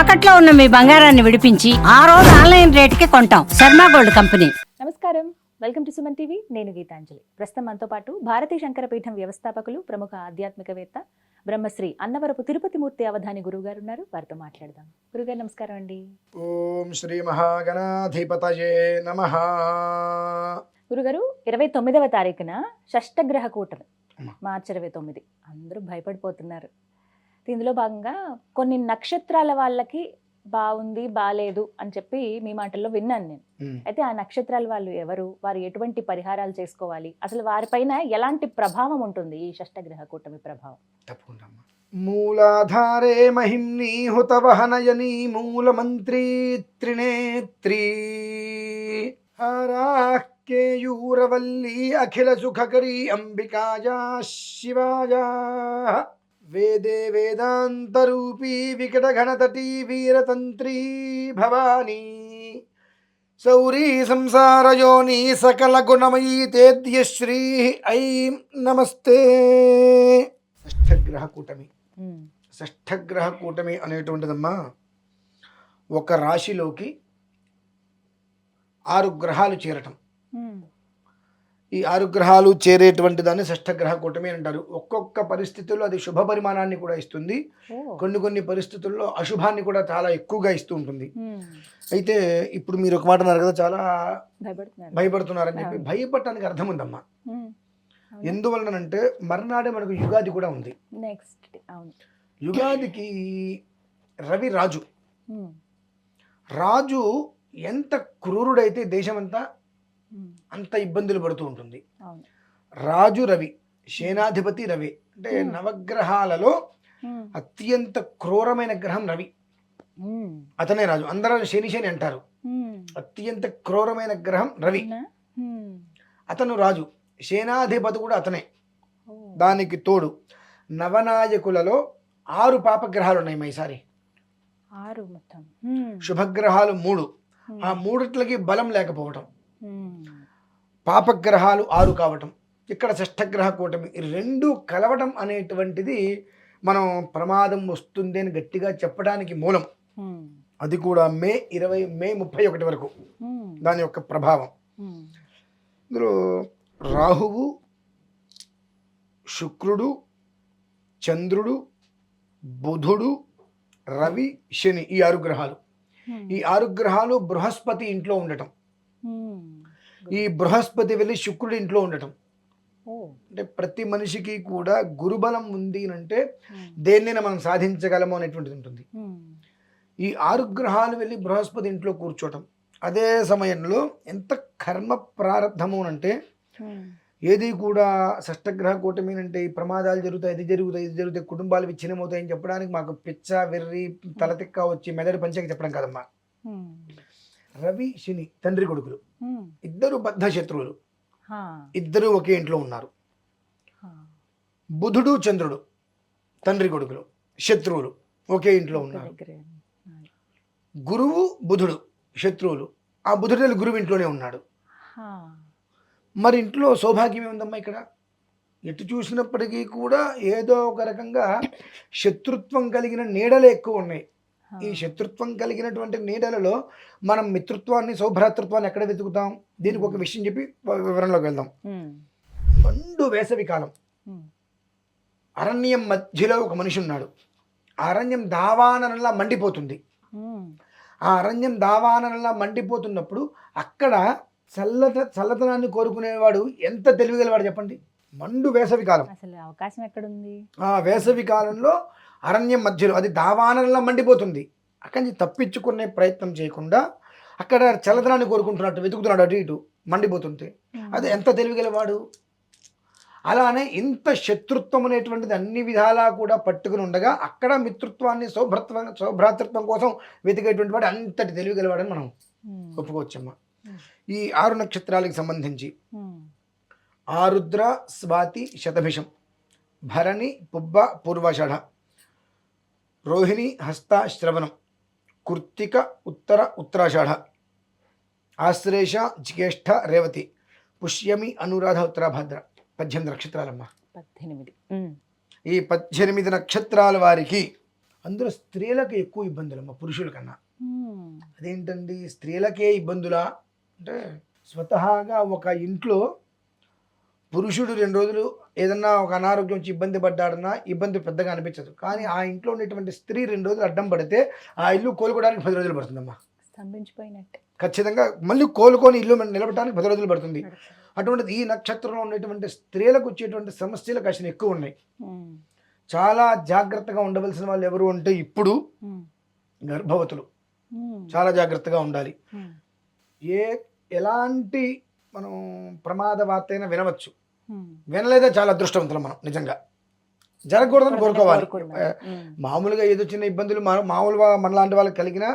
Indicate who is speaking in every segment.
Speaker 1: తాకట్లో ఉన్న మీ బంగారాన్ని విడిపించి ఆ రోజు ఆన్లైన్ రేటుకి కొంటాం. Sharma gold company.
Speaker 2: నమస్కారం. Welcome to Suman TV. నేను గీతాంజలి. ప్రస్తుతం మనతో పాటు భారతీ శంకరపీఠం వ్యవస్థాపకులు ప్రముఖ ఆధ్యాత్మికవేత్త బ్రహ్మశ్రీ అన్నవరపు తిరుపతి మూర్తి అవధాని గురువు గారు ఉన్నారు వారితో మాట్లాడదాం. గురుగారు నమస్కారం అండి.
Speaker 3: ఓం శ్రీ మహాగణాధిపతయే నమ.
Speaker 2: గురుగారు ఇరవై తొమ్మిదవ తారీఖున షష్టగ్రహ కూటమి. మార్చి ఇరవై తొమ్మిది. అందరూ భయపడిపోతున్నారు. ఇందులో భాగంగా కొన్ని నక్షత్రాల వాళ్ళకి బాగుంది బాలేదు అని చెప్పి మీ మాటల్లో విన్నాను నేను. అయితే ఆ నక్షత్రాల వాళ్ళు ఎవరు? వారు ఎటువంటి పరిహారాలు చేసుకోవాలి? అసలు వారిపైన ఎలాంటి ప్రభావం ఉంటుంది ఈ షష్టగ్రహ కూటమి ప్రభావం?
Speaker 3: తప్పకుండా. మూలాధారే మహిమ్ని హుతవహనయని మూలమంత్రి త్రినేత్రీ. హారాకేయూరవల్లి అఖిల సుఖకరీ అంబికాయా శివాయా. వేదే వేదాంతరూపీ వికట ఘనతటీ వీరతంత్రీ భవానీ. సౌరీ సంసారయోని సకల గుణమయీ తేద్యశ్రీ ఐం నమస్తే. షష్ఠగ్రహ కూటమి. షష్ఠగ్రహ కూటమి అనేటువంటిదమ్మా ఒక రాశిలోకి ఆరు గ్రహాలు చేరటం. ఈ ఆరు గ్రహాలు చేరేటువంటి దాన్ని షష్ఠగ్రహ కూటమి అంటారు. ఒక్కొక్క పరిస్థితుల్లో అది శుభ పరిమాణాన్ని కూడా ఇస్తుంది. కొన్ని కొన్ని పరిస్థితుల్లో అశుభాన్ని కూడా చాలా ఎక్కువగా ఇస్తూ ఉంటుంది. అయితే ఇప్పుడు మీరు ఒక మాట అన్నారు కదా చాలా
Speaker 2: భయపడుతున్నారు.
Speaker 3: భయపడుతున్నారని చెప్పి. భయపడటానికి అర్థం ఉందమ్మా? ఎందువలనంటే మర్నాడే మనకు యుగాది కూడా ఉంది.
Speaker 2: నెక్స్ట్
Speaker 3: యుగాదికి రవి రాజు. రాజు ఎంత క్రూరుడైతే దేశమంతా అంత ఇబ్బందులు పడుతూ ఉంటుంది. రాజు రవి సేనాధిపతి రవి అంటే. నవగ్రహాలలో అత్యంత క్రూరమైన గ్రహం రవి. అతనే రాజు. అందరూ శని శని అంటారు. అత్యంత క్రూరమైన గ్రహం రవి. అతను రాజు. సేనాధిపతి కూడా అతనే. దానికి తోడు నవనాయకులలో ఆరు పాపగ్రహాలు ఉన్నాయి మైసారి
Speaker 2: ఆరు మొత్తం.
Speaker 3: శుభగ్రహాలు మూడు. ఆ మూడిట్లకి బలం లేకపోవటం. పాపగ్రహాలు ఆరు కావటం ఇక్కడ షష్ఠగ్రహ కూటమి రెండు కలవటం అనేటువంటిది మనం ప్రమాదం వస్తుంది అని గట్టిగా చెప్పడానికి మూలం. అది కూడా మే ఇరవై మే ముప్పై ఒకటి వరకు. దాని యొక్క ప్రభావం. ఇందులో రాహువు శుక్రుడు చంద్రుడు బుధుడు రవి శని ఈ ఆరు గ్రహాలు. ఈ ఆరు గ్రహాలు బృహస్పతి ఇంట్లో ఉండటం. ఈ బృహస్పతి వెళ్ళి శుక్రుడి ఇంట్లో ఉండటం.
Speaker 2: ఓ,
Speaker 3: అంటే ప్రతి మనిషికి కూడా గురుబలం ఉంది అని అంటే
Speaker 2: ఉమ్,
Speaker 3: దేన్నైనా మనం సాధించగలము అనేటువంటిది ఉంటుంది.
Speaker 2: ఉమ్,
Speaker 3: ఈ ఆరు గ్రహాలు వెళ్ళి బృహస్పతి ఇంట్లో కూర్చోవటం అదే సమయంలో ఎంత కర్మ ప్రారంధము అని అంటే ఏది కూడా షష్టగ్రహ కూటమి అంటే ఈ ప్రమాదాలు జరుగుతాయి ఇది జరుగుతాయి ఇది జరుగుతాయి కుటుంబాలు విచ్ఛిన్నమవుతాయి అని చెప్పడానికి మాకు పిచ్చ వెర్రి తలతిక్క వచ్చి మెదడు పంచకి చెప్పడం కాదమ్మా. రవి శని తండ్రి కొడుకులు. ఇద్దరు బద్ధ శత్రువులు. ఇద్దరు ఒకే ఇంట్లో ఉన్నారు. బుధుడు చంద్రుడు తండ్రి కొడుకులు శత్రువులు ఒకే ఇంట్లో ఉన్నారు. గురువు బుధుడు శత్రువులు. ఆ బుధుడు గురువు ఇంట్లోనే ఉన్నాడు. మరి ఇంట్లో సౌభాగ్యం ఏముందమ్మా ఇక్కడ? ఎటు చూసినప్పటికీ కూడా ఏదో ఒక రకంగా శత్రుత్వం కలిగిన నీడలు ఎక్కువ ఉన్నాయి. ఈ శత్రుత్వం కలిగినటువంటి నీడలలో మనం మిత్రత్వాన్ని సౌభ్రాతృత్వాన్ని ఎక్కడ వెతుకుతాం? దీనికి ఒక విషయం చెప్పి వివరంలోకి వెళ్దాం. మండు వేసవి కాలం. అరణ్యం మధ్యలో ఒక మనిషి ఉన్నాడు. ఆ అరణ్యం దావాననలా మండిపోతుంది. ఆ అరణ్యం దావాననలా మండిపోతున్నప్పుడు అక్కడ చల్లత చల్లతనాన్ని కోరుకునేవాడు ఎంత తెలివిగలవాడు చెప్పండి? మండు వేసవి కాలం.
Speaker 2: అసలు అవకాశం ఎక్కడుంది?
Speaker 3: ఆ వేసవి కాలంలో అరణ్యం మధ్యలో అది దావాననలా మండిపోతుంది. అక్కడి నుంచి తప్పించుకునే ప్రయత్నం చేయకుండా అక్కడ చల్లదనాన్ని కోరుకుంటున్నట్టు వెతుకుతున్నాడు అటు ఇటు మండిపోతుంటే. అది ఎంత తెలివిగలవాడు? అలానే ఇంత శత్రుత్వం అనేటువంటిది అన్ని విధాలా కూడా పట్టుకుని ఉండగా అక్కడ మిత్రత్వాన్ని సౌభ్రత్వం సౌభ్రాతృత్వం కోసం వెతికేటువంటి వాడు అంతటి తెలివిగలవాడని మనం ఒప్పుకోవచ్చమ్మా. ఈ ఆరు నక్షత్రాలకు సంబంధించి ఆరుద్ర స్వాతి శతభిషం భరణి పుబ్బ పూర్వాషాఢ. రోహిణి హస్త శ్రవణం కృత్తిక ఉత్తర ఉత్తరాషాఢ ఆశ్లేష జిగేష్ఠ రేవతి పుష్యమి అనురాధ ఉత్తరాభద్ర పద్దెనిమిది నక్షత్రాలమ్మ.
Speaker 2: పద్దెనిమిది.
Speaker 3: ఈ పద్దెనిమిది నక్షత్రాల వారికి అందులో స్త్రీలకు ఎక్కువ ఇబ్బందులు అమ్మ పురుషుల కన్నా. అదేంటండి? స్త్రీలకే ఇబ్బందులా? అంటే స్వతహాగా ఒక ఇంట్లో పురుషుడు రెండు రోజులు ఏదన్నా ఒక అనారోగ్యం వచ్చి ఇబ్బంది పడ్డాడన్నా ఇబ్బంది పెద్దగా అనిపించదు. కానీ ఆ ఇంట్లో ఉండేటువంటి స్త్రీ రెండు రోజులు అడ్డం పడితే ఆ ఇల్లు కోలుకోవడానికి పది రోజులు పడుతుందమ్మా.
Speaker 2: స్తంభించిపోయినట్టే.
Speaker 3: ఖచ్చితంగా మళ్ళీ కోలుకొని ఇల్లు నిలబడటానికి పది రోజులు పడుతుంది. అటువంటిది ఈ నక్షత్రంలో ఉండేటువంటి స్త్రీలకు వచ్చేటువంటి సమస్యలు కాసిన ఎక్కువ ఉన్నాయి. చాలా జాగ్రత్తగా ఉండవలసిన వాళ్ళు ఎవరు అంటే ఇప్పుడు గర్భవతులు. చాలా జాగ్రత్తగా ఉండాలి. ఏ ఎలాంటి మనం ప్రమాద వార్త అయినా వినవచ్చు. వినలేదే చాలా అదృష్టవంతులు మనం నిజంగా. జరగకూడదని కోరుకోవాలి. మామూలుగా ఏదో చిన్న ఇబ్బందులు మామూలుగా మనలాంటి వాళ్ళకి కలిగిన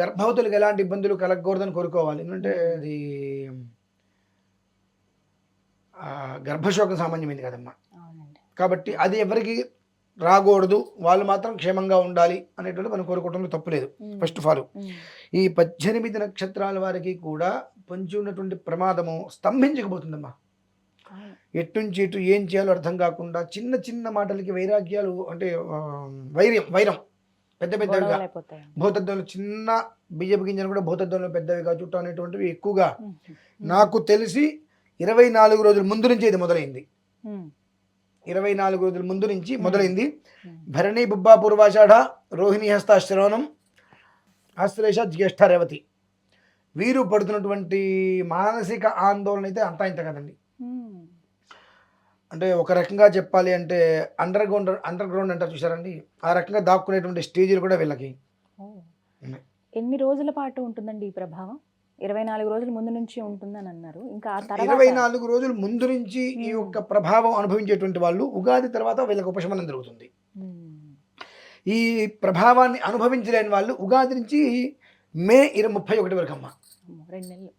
Speaker 3: గర్భవతులకు ఎలాంటి ఇబ్బందులు కలగకూడదని కోరుకోవాలి. ఎందుకంటే అది గర్భశోకం సామాన్యమైంది కదమ్మా. కాబట్టి అది ఎవరికి రాకూడదు. వాళ్ళు మాత్రం క్షేమంగా ఉండాలి అనేటువంటి మనం కోరుకోవడంలో తప్పులేదు ఫస్ట్ ఆఫ్ ఆల్ ఈ పద్దెనిమిది నక్షత్రాల వారికి కూడా పొంచి ఉన్నటువంటి ప్రమాదము స్తంభించకపోతుందమ్మా. ఎట్టుంచి ఇటు ఏం చేయాలో అర్థం కాకుండా చిన్న చిన్న మాటలకి వైరాగ్యాలు అంటే వైర్యం వైరం పెద్ద పెద్దవిగా. భూతద్దంలో చిన్న బియ్యపు గింజలు కూడా భూతద్దంలో పెద్దవిగా చుట్టూ అనేటువంటివి ఎక్కువగా. నాకు తెలిసి ఇరవై నాలుగు రోజుల ముందు నుంచి ఇది మొదలైంది. ఇరవై నాలుగు రోజుల ముందు నుంచి మొదలైంది. భరణి బుబ్బా పూర్వాషాఢ రోహిణి హస్త శ్రవణం ఆశ్లేష జ్యేష్ఠ రేవతి వీరు పడుతున్నటువంటి మానసిక ఆందోళన అయితే అంతా ఇంత కదండి. అంటే ఒక రకంగా చెప్పాలి అంటే అండర్ గ్రౌండ్ అండర్ గ్రౌండ్ అంటారు చూసారండి ఆ రకంగా దాక్కునేటువంటి స్టేజీలు కూడా వీళ్ళకి.
Speaker 2: ఎన్ని రోజుల పాటు ఉంటుందండి ఈ ప్రభావం? ఇరవై నాలుగు రోజుల ముందు నుంచి ఉంటుందని అన్నారు. ఇంకా
Speaker 3: ఇరవై నాలుగు రోజుల ముందు నుంచి ఈ. యొక్క ప్రభావం అనుభవించేటువంటి వాళ్ళు ఉగాది తర్వాత వీళ్ళకి ఉపశమనం జరుగుతుంది. ఈ ప్రభావాన్ని అనుభవించలేని వాళ్ళు ఉగాది నుంచి మే ఇరవై ముప్పై ఒకటి వరకు అమ్మో,
Speaker 2: రెండు నెలలు.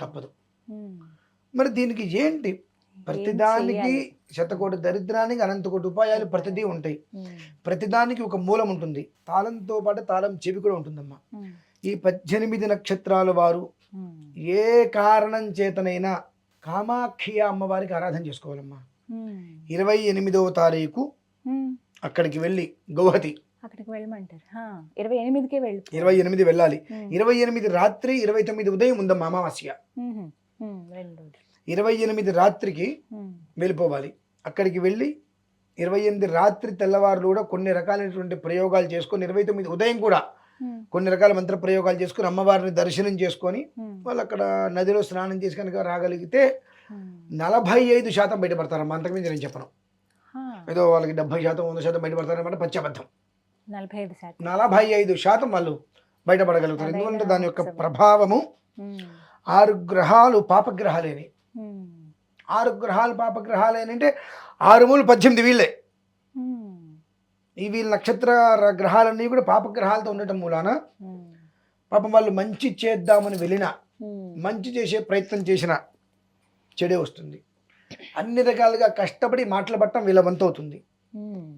Speaker 3: తప్పదు. మరి దీనికి ఏంటి? ప్రతిదానికి? శతకోటి దరిద్రానికి అనంతకోటి ఉపాయాలు ప్రతిదీ ఉంటాయి. ప్రతిదానికి ఒక మూలం ఉంటుంది. తాళంతో పాటు తాళం చెవి కూడా ఉంటుందమ్మా. ఈ పద్దెనిమిది నక్షత్రాల వారు ఏ కారణం చేతనైనా కామాక్షి అమ్మవారికి ఆరాధన చేసుకోవాలమ్మా. ఇరవై ఎనిమిదవ తారీఖు. అక్కడికి వెళ్ళి గౌహతి
Speaker 2: అక్కడికి వెళ్ళమంటారు. ఇరవై ఎనిమిదికే వెళ్ళి
Speaker 3: ఇరవై ఎనిమిది వెళ్ళాలి. ఇరవై ఎనిమిది రాత్రి ఇరవై తొమ్మిది ఉదయం ఉందమ్మా అమావాస్య. ఇరవై ఎనిమిది రాత్రికి వెళ్ళిపోవాలి. అక్కడికి వెళ్ళి ఇరవై ఎనిమిది రాత్రి తెల్లవారులు కూడా కొన్ని రకాలైనటువంటి ప్రయోగాలు చేసుకొని ఇరవై తొమ్మిది ఉదయం కూడా కొన్ని రకాల మంత్ర ప్రయోగాలు చేసుకొని అమ్మవారిని దర్శనం చేసుకొని వాళ్ళు అక్కడ నదిలో స్నానం చేసి కనుక రాగలిగితే. నలభై ఐదు శాతం బయటపడతారమ్మా. అంతకుమించి నేను చెప్పను. ఏదో వాళ్ళకి డెబ్బై శాతం వంద శాతం బయటపడతారన్నమాట పచ్చబద్ధం
Speaker 2: నలభై ఐదు శాతం.
Speaker 3: నలభై ఐదు శాతం వాళ్ళు బయటపడగలుగుతారు. ఎందుకంటే దాని యొక్క. ప్రభావము ఆరు గ్రహాలు పాపగ్రహాలేని. ఆరు గ్రహాలు పాపగ్రహాలేని అంటే ఆరు మూలు పద్దెనిమిది వీళ్ళే. ఈ వీళ్ళ నక్షత్ర గ్రహాలన్నీ కూడా పాపగ్రహాలతో ఉండటం మూలాన పాపం వాళ్ళు మంచి చేద్దామని వెళ్ళినా మంచి చేసే ప్రయత్నం చేసిన చెడే వస్తుంది. అన్ని రకాలుగా కష్టపడి మాటలు పట్టడం వీళ్ళ వంతు అవుతుంది
Speaker 2: ఉమ్,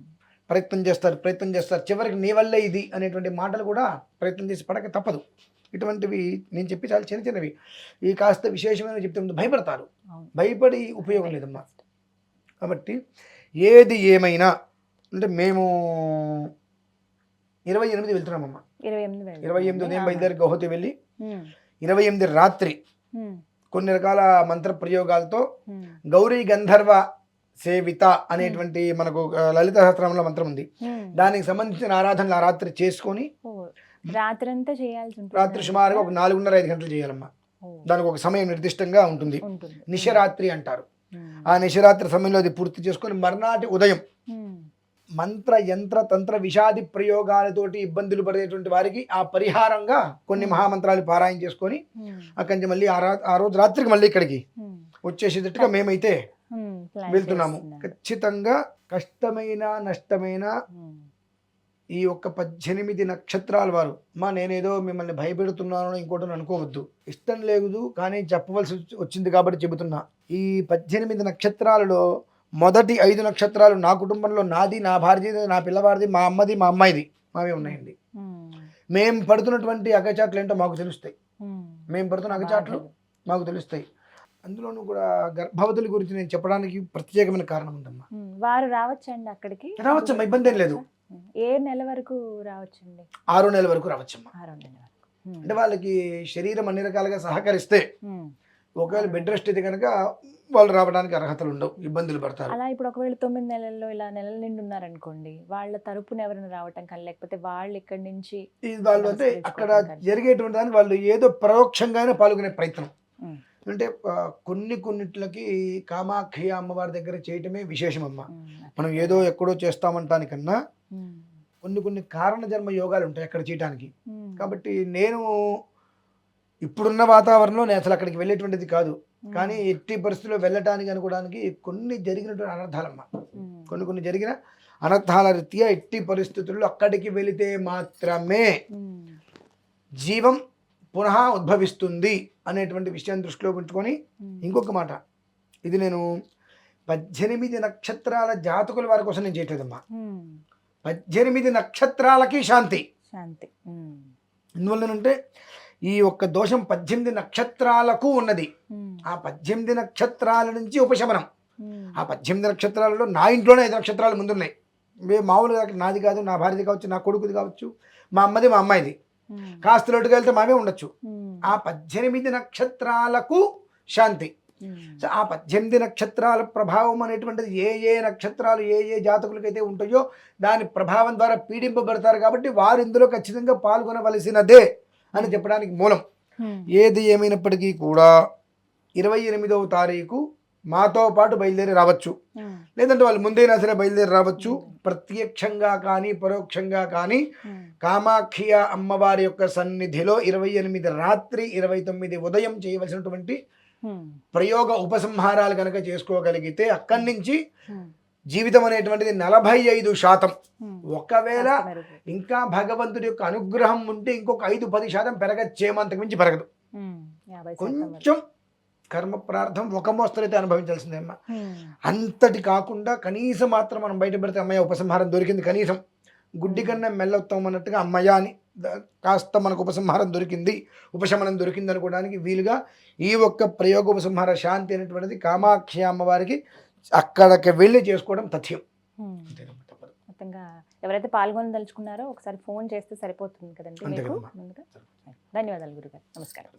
Speaker 3: ప్రయత్నం చేస్తారు ప్రయత్నం చేస్తారు. చివరికి నీ వల్లే ఇది అనేటువంటి మాటలు కూడా ప్రయత్నం చేసి పడక తప్పదు. ఇటువంటివి నేను చెప్పి చాలా చిన్న చిన్నవి. ఈ కాస్త విశేషమైన చెప్తే ముందు భయపడతారు. భయపడి ఉపయోగం లేదమ్మా. కాబట్టి ఏది ఏమైనా అంటే మేము ఇరవై ఎనిమిది వెళ్తున్నామమ్మా.
Speaker 2: ఇరవై ఎనిమిది
Speaker 3: ఉదయం బయలుదేరి గౌహతి వెళ్ళి ఇరవై ఎనిమిది రాత్రి కొన్ని రకాల మంత్ర ప్రయోగాలతో గౌరీ గంధర్వ సేవిత అనేటువంటి మనకు లలిత సహస్రంలో మంత్రం ఉంది. దానికి సంబంధించిన ఆరాధనలు ఆ రాత్రి చేసుకొని
Speaker 2: రాత్రంతా చేయాల్సి ఉంటుంది.
Speaker 3: రాత్రి సుమారుగా ఒక నాలుగున్నర ఐదు గంటలు చేయాలమ్మా. దానికి ఒక సమయం నిర్దిష్టంగా ఉంటుంది. నిశరాత్రి అంటారు. ఆ నిశరాత్రి సమయంలో అది పూర్తి చేసుకొని మర్నాటి ఉదయం మంత్ర యంత్ర తంత్ర విషాది ప్రయోగాలతోటి ఇబ్బందులు పడేటువంటి వారికి ఆ పరిహారంగా కొన్ని మహామంత్రాలు పారాయణ చేసుకొని అక్కడి నుంచి మళ్ళీ ఆ రోజు రాత్రికి మళ్ళీ ఇక్కడికి వచ్చేసేటట్టుగా మేమైతే వెళ్తున్నాము. ఖచ్చితంగా కష్టమైన నష్టమైన ఈ ఒక్క పద్దెనిమిది నక్షత్రాల వారు మా నేనేదో మిమ్మల్ని భయపెడుతున్నాను ఇంకోటి అనుకోవద్దు. ఇష్టం లేదు కానీ చెప్పవలసి వచ్చి- వచ్చింది కాబట్టి చెబుతున్నా. ఈ పద్దెనిమిది నక్షత్రాలలో మొదటి ఐదు నక్షత్రాలు నా కుటుంబంలో నాది నా భార్యది నా పిల్లవాడిది మా అమ్మది మా అమ్మాయిది మావే ఉన్నాయండి. మేము పడుతున్నటువంటి అగచాట్లు ఏంటో మాకు తెలుస్తాయి. మేము పడుతున్న అగచాట్లు. మాకు తెలుస్తాయి. అందులోనూ కూడా గర్భవతుల గురించి నేను చెప్పడానికి ప్రత్యేకమైన కారణం ఉందమ్మా.
Speaker 2: వారు రావచ్చండి అక్కడికి?
Speaker 3: రావచ్చమ్మా ఇబ్బంది ఏం లేదు
Speaker 2: ఏ నెల వరకు రావచ్చండి?
Speaker 3: ఆరో నెల వరకు రావచ్చమ్మా.
Speaker 2: ఆరో నెల వరకు.
Speaker 3: అంటే వాళ్ళకి శరీరం అన్ని రకాలుగా సహకరిస్తే. ఒకవేళ బెడ్ రెస్ట్ అయితే కనుక వాళ్ళు రావడానికి అర్హతలు ఉండవు ఇబ్బందులు పడతారు.
Speaker 2: అలా ఇప్పుడు ఒకవేళ తొమ్మిది నెలల్లో ఇలా నెలల నిండి ఉన్నారనుకోండి వాళ్ళ తరపున ఎవరైనా రావటం కానీ లేకపోతే వాళ్ళు ఇక్కడి నుంచి
Speaker 3: వాళ్ళు అంటే అక్కడ జరిగేటువంటి దానికి వాళ్ళు ఏదో పరోక్షంగానే పాల్గొనే ప్రయత్నం. అంటే కొన్ని కొన్నిట్లకి కామాఖ్య అమ్మవారి దగ్గర చేయటమే విశేషం అమ్మ
Speaker 2: ఉమ్.
Speaker 3: మనం ఏదో ఎక్కడో చేస్తామంటానికన్నా. కొన్ని కొన్ని కారణ జన్మ యోగాలు ఉంటాయి అక్కడ చేయటానికి. కాబట్టి నేను ఇప్పుడున్న వాతావరణంలో నేను అసలు అక్కడికి వెళ్ళేటువంటిది కాదు. కానీ ఎట్టి పరిస్థితుల్లో వెళ్ళటానికి అనుకోవడానికి కొన్ని జరిగినటువంటి అనర్థాలమ్మ. కొన్ని కొన్ని జరిగిన అనర్థాల రీత్యా ఎట్టి పరిస్థితుల్లో అక్కడికి వెళితే మాత్రమే. జీవం పునః ఉద్భవిస్తుంది అనేటువంటి విషయాన్ని దృష్టిలో పెట్టుకొని
Speaker 2: ఉమ్.
Speaker 3: ఇంకొక మాట ఇది నేను పద్దెనిమిది నక్షత్రాల జాతకుల వారి కోసం నేను చేయట్లేదమ్మా
Speaker 2: ఉమ్.
Speaker 3: పద్దెనిమిది నక్షత్రాలకి శాంతి
Speaker 2: శాంతి ఉమ్.
Speaker 3: ఎందువల్లనంటే ఈ ఒక్క దోషం పద్దెనిమిది నక్షత్రాలకు ఉన్నది. ఆ పద్దెనిమిది నక్షత్రాల నుంచి ఉపశమనం. ఆ పద్దెనిమిది నక్షత్రాలలో నా ఇంట్లోనే ఐదు నక్షత్రాలు ముందున్నాయి మామూలుగా నాది కాదు నా భార్యది కావచ్చు నా కొడుకుది కావచ్చు మా అమ్మది మా అమ్మాయిది. కాస్త లోటుగా వెళ్తే మావే ఉండొచ్చు. ఆ పద్దెనిమిది నక్షత్రాలకు శాంతి. సో ఆ పద్దెనిమిది నక్షత్రాల ప్రభావం అనేటువంటిది ఏ ఏ నక్షత్రాలు ఏ ఏ జాతకులకైతే ఉంటాయో దాని ప్రభావం ద్వారా పీడింపబడతారు కాబట్టి వారు ఇందులో ఖచ్చితంగా పాల్గొనవలసినదే అని చెప్పడానికి మూలం. ఏది ఏమైనప్పటికీ కూడా ఇరవై ఎనిమిదవ తారీఖు మాతో పాటు బయలుదేరి రావచ్చు. లేదంటే వాళ్ళు ముందైనా సరే బయలుదేరి రావచ్చు ప్రత్యక్షంగా కానీ పరోక్షంగా కానీ. కామాఖ్య అమ్మవారి యొక్క సన్నిధిలో ఇరవై ఎనిమిది రాత్రి ఇరవై తొమ్మిది ఉదయం చేయవలసినటువంటి. ప్రయోగ ఉపసంహారాలు కనుక చేసుకోగలిగితే అక్కడి నుంచి. జీవితం అనేటువంటిది నలభై ఐదు శాతం. ఒకవేళ. ఇంకా భగవంతుడి యొక్క అనుగ్రహం ఉంటే ఇంకొక ఐదు పది శాతం పెరగచ్చేమో అంతకు మించి పెరగదు. కొంచెం కర్మ ప్రార్థం ఒక మోస్తరైతే అనుభవించాల్సిందే అమ్మ. అంతటి కాకుండా కనీసం మాత్రం మనం బయట పెడితే అమ్మయ్య ఉపసంహారం దొరికింది కనీసం గుడ్డి కన్నా మెల్లవుతాం అన్నట్టుగా అమ్మయ్య అని కాస్త మనకు ఉపసంహారం దొరికింది ఉపశమనం దొరికింది అనుకోవడానికి వీలుగా ఈ ఒక్క ప్రయోగ ఉపసంహార శాంతి అనేటువంటిది కామాఖ్య అమ్మవారికి అక్కడికి వెళ్ళి చేసుకోవడం తథ్యం.
Speaker 2: మొత్తంగా ఎవరైతే పాల్గొనదలుచుకున్నారో ఒకసారి ఫోన్ చేస్తే సరిపోతుంది కదండి మీకు. ధన్యవాదాలు గురుగారు. నమస్కారం.